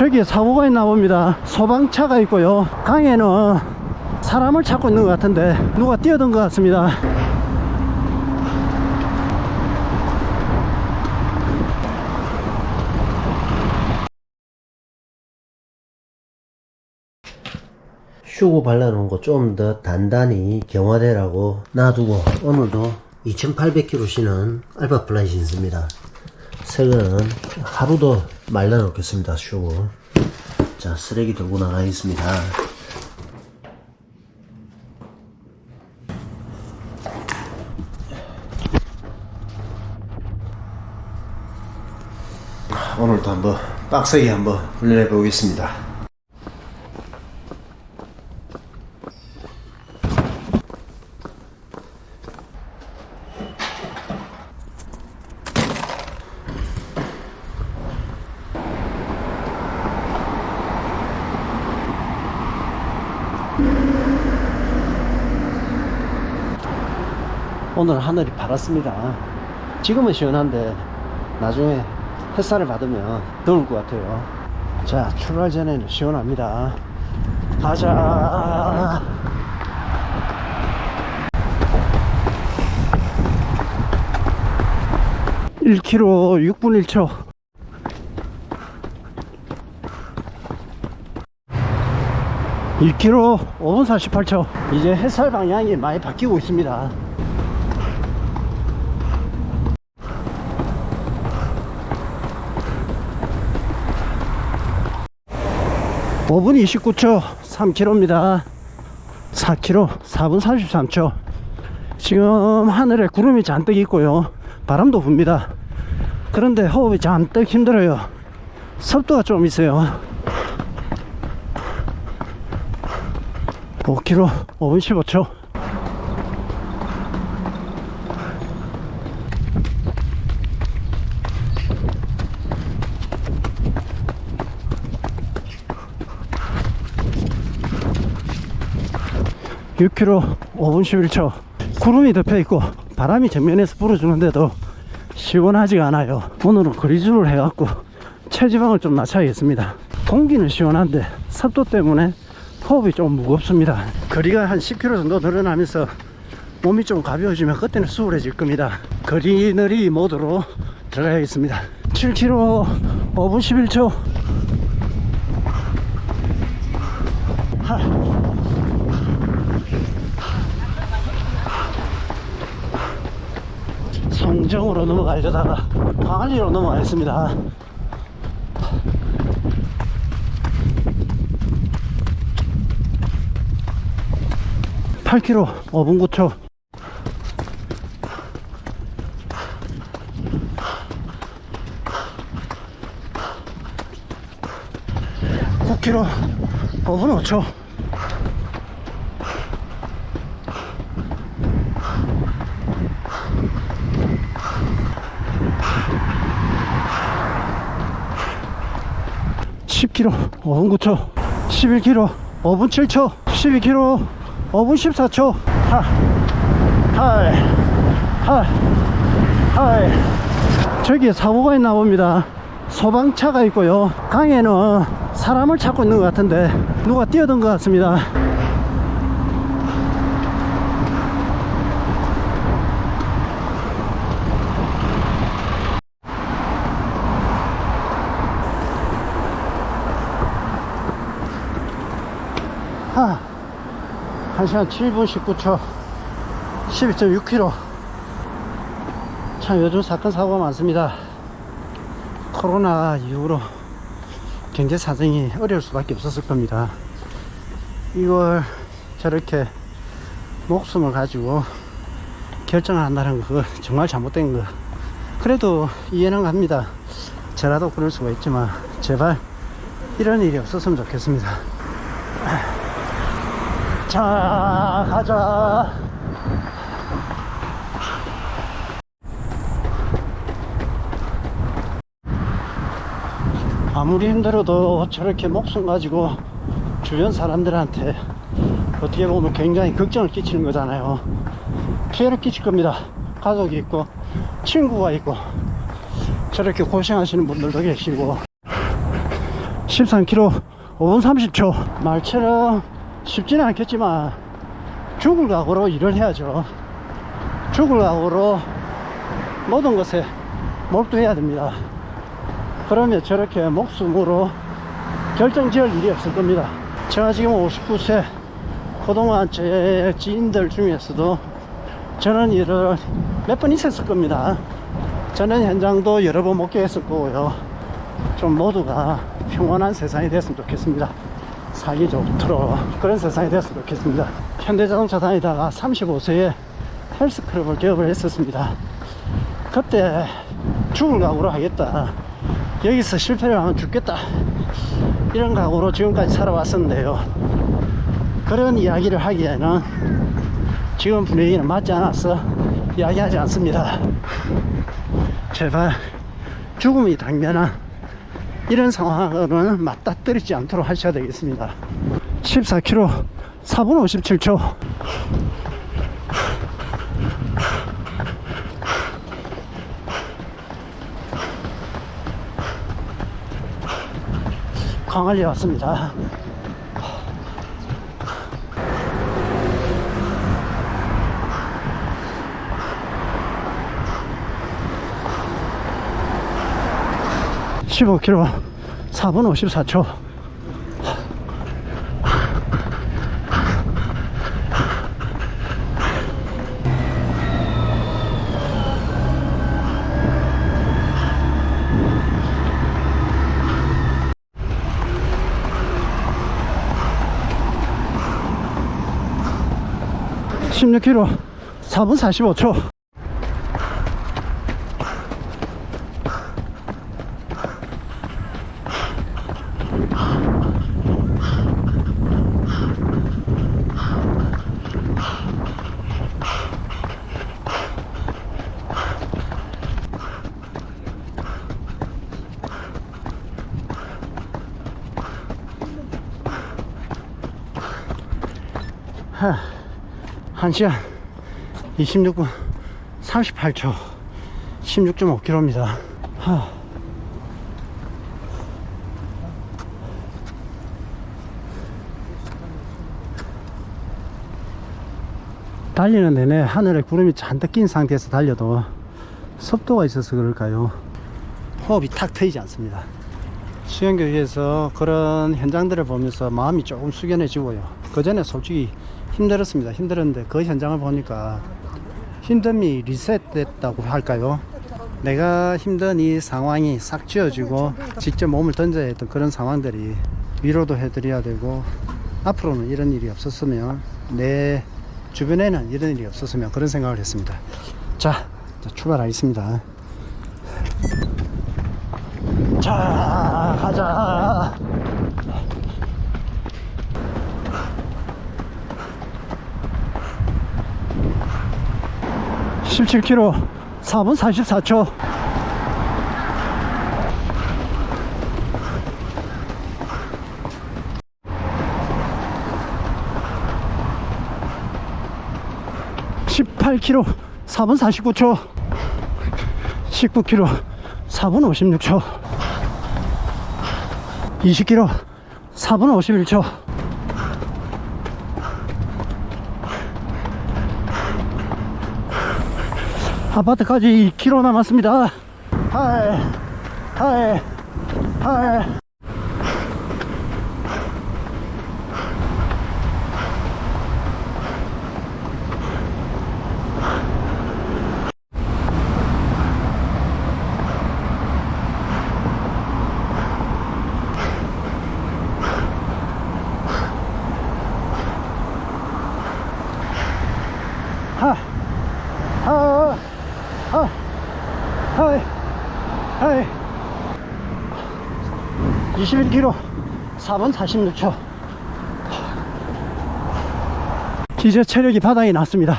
저기 사고가 있나 봅니다. 소방차가 있고요. 강에는 사람을 찾고 있는 것 같은데 누가 뛰어든 것 같습니다. 휴고 발라놓은 거 좀 더 단단히 경화되라고 놔두고 오늘도 2800km 쉬는 알파 플라이 신습니다 색은 하루도 말려 놓겠습니다 휴고 자 쓰레기 들고 나가겠습니다. 오늘도 한번 빡세게 한번 훈련해 보겠습니다 오늘 하늘이 파랗습니다. 지금은 시원한데 나중에 햇살을 받으면 더울 것 같아요. 자, 출발 전에는 시원합니다. 가자. (1km) (6분 1초) 1km 5분 48초 이제 햇살 방향이 많이 바뀌고 있습니다 5분 29초 3km입니다 4km 4분 43초. 지금 하늘에 구름이 잔뜩 있고요. 바람도 붑니다. 그런데 호흡이 잔뜩 힘들어요. 습도가 좀 있어요. 5km 5분 15초 육 k m 5분 11초 구름이 덮여 있고 바람이 정면에서 불어주는데도 시원하지가 않아요. 오늘은 거리주를 해갖고 체지방을 좀 낮춰야겠습니다. 공기는 시원한데 습도 때문에 호흡이 좀 무겁습니다. 거리가 한 10km 정도 늘어나면서 몸이 좀 가벼워지면 그때는 수월해질 겁니다. 거리느리 모드로 들어가야겠습니다. 7km 5분 11초 하. 성정으로 넘어가려다가 광안리로 넘어가겠습니다. 8km 5분 9초9 k m 5분 5초 10 k m 5분 9초 11 k m 5분 7초 12 k m 5분 14초. 하, 하이 하이 하이 저기 사고가 있나 봅니다. 소방차가 있고요. 강에는 사람을 찾고 있는 것 같은데 누가 뛰어든 것 같습니다 1시간 7분 19초 12.6km 참 요즘 사건 사고가 많습니다. 코로나 이후로 경제 사정이 어려울 수밖에 없었을 겁니다. 이걸 저렇게 목숨을 가지고 결정을 한다는 거 정말 잘못된 거. 그래도 이해는 갑니다. 저라도 그럴 수가 있지만 제발 이런 일이 없었으면 좋겠습니다 자 가자. 아무리 힘들어도 저렇게 목숨 가지고 주변 사람들한테 어떻게 보면 굉장히 걱정을 끼치는 거잖아요. 피해를 끼칠 겁니다. 가족이 있고 친구가 있고 저렇게 고생하시는 분들도 계시고. 13km 5분 30초 말처럼 쉽지는 않겠지만 죽을 각오로 일을 해야죠. 죽을 각오로 모든 것에 몰두해야 됩니다. 그러면 저렇게 목숨으로 결정 지을 일이 없을 겁니다. 제가 지금 59세 그동안 제 지인들 중에서도 저는 일을 몇 번 있었을 겁니다. 저는 현장도 여러 번 목격했을 거고요. 좀 모두가 평온한 세상이 됐으면 좋겠습니다. 살기 좋도록 그런 세상이 됐으면 좋겠습니다. 현대자동차 다니다가 35세에 헬스클럽을 개업을 했었습니다. 그때 죽을 각오로 하겠다. 여기서 실패를 하면 죽겠다. 이런 각오로 지금까지 살아왔었는데요. 그런 이야기를 하기에는 지금 분위기는 맞지 않아서 이야기하지 않습니다. 제발 죽음이 당면한 이런 상황은 맞닥뜨리지 않도록 하셔야 되겠습니다. 14km 4분 57초. 광안리에 왔습니다 (15km) 4분 54초. (16km) 4분 45초 1시간 26분 38초 16.5km입니다 하. 달리는 내내 하늘에 구름이 잔뜩 낀 상태에서 달려도 습도가 있어서 그럴까요 호흡이 탁 트이지 않습니다 수영교육에서 그런 현장들을 보면서 마음이 조금 숙연해지고요. 그 전에 솔직히 힘들었습니다. 힘들었는데 그 현장을 보니까 힘듦이 리셋됐다고 할까요? 내가 힘든 이 상황이 싹 지워지고 직접 몸을 던져야 했던 그런 상황들이 위로도 해드려야 되고 앞으로는 이런 일이 없었으면 내 주변에는 이런 일이 없었으면 그런 생각을 했습니다. 자, 자 출발하겠습니다. 자, 가자. (17 k m) (4분 44초) (18 k m) (4분 49초) (19 k m) (4분 56초) 20km 4분 51초 아파트까지 2km 남았습니다. 하이 하이 하이 하, 하, 하, 하이, 하이. 21km, 4분 46초. 이제 체력이 바닥이 났습니다.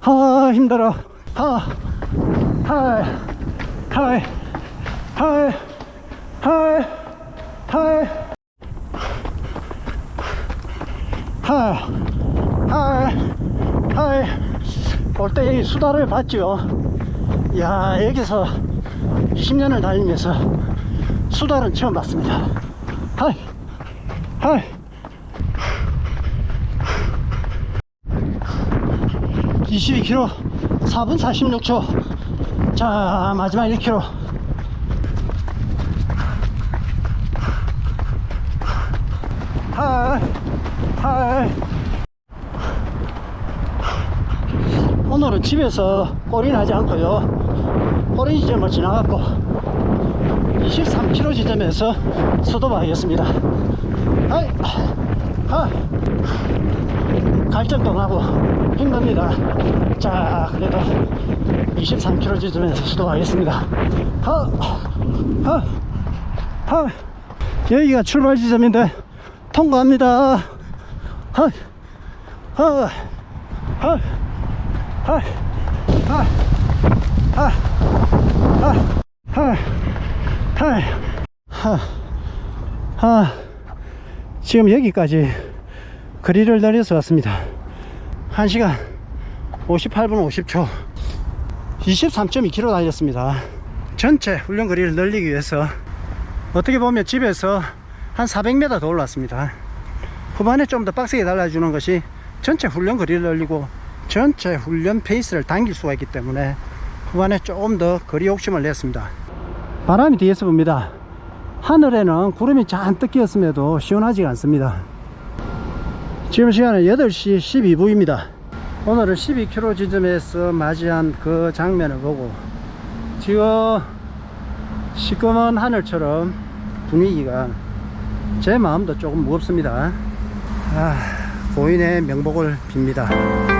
하, 힘들어. 하, 하이, 하이, 하이, 하이, 하이. 하, 하이. 하이, 볼때 수다를 봤죠. 야, 여기서 20년을 달리면서 수다는 처음 봤습니다. 하이 하이. 22km 4분 46초. 자 마지막 1km 하이 하이. 오늘은 집에서 꼬리 나지 않고요 호른 지점을 지나갔고 23km 지점에서 수도바이였습니다 아이, 아, 갈증도 나고 힘듭니다 자 그래도 23km 지점에서 수도바이였습니다 하, 하, 하. 여기가 출발 지점인데 통과합니다 하, 하, 하, 하, 하, 하. 하, 하. 지금 여기까지 거리를 내려서 왔습니다. 1시간 58분 50초 23.2km 달렸습니다. 전체 훈련 거리를 늘리기 위해서 어떻게 보면 집에서 한 400m 더 올랐습니다. 후반에 좀 더 빡세게 달라주는 것이 전체 훈련 거리를 늘리고 전체 훈련 페이스를 당길 수가 있기 때문에 후반에 조금 더 거리 욕심을 냈습니다. 바람이 뒤에서 붑니다 하늘에는 구름이 잔뜩 끼었음에도 시원하지가 않습니다 지금 시간은 8시 12분입니다. 오늘은 12km 지점에서 맞이한 그 장면을 보고 지금 시꺼먼 하늘처럼 분위기가 제 마음도 조금 무겁습니다. 아, 고인의 명복을 빕니다.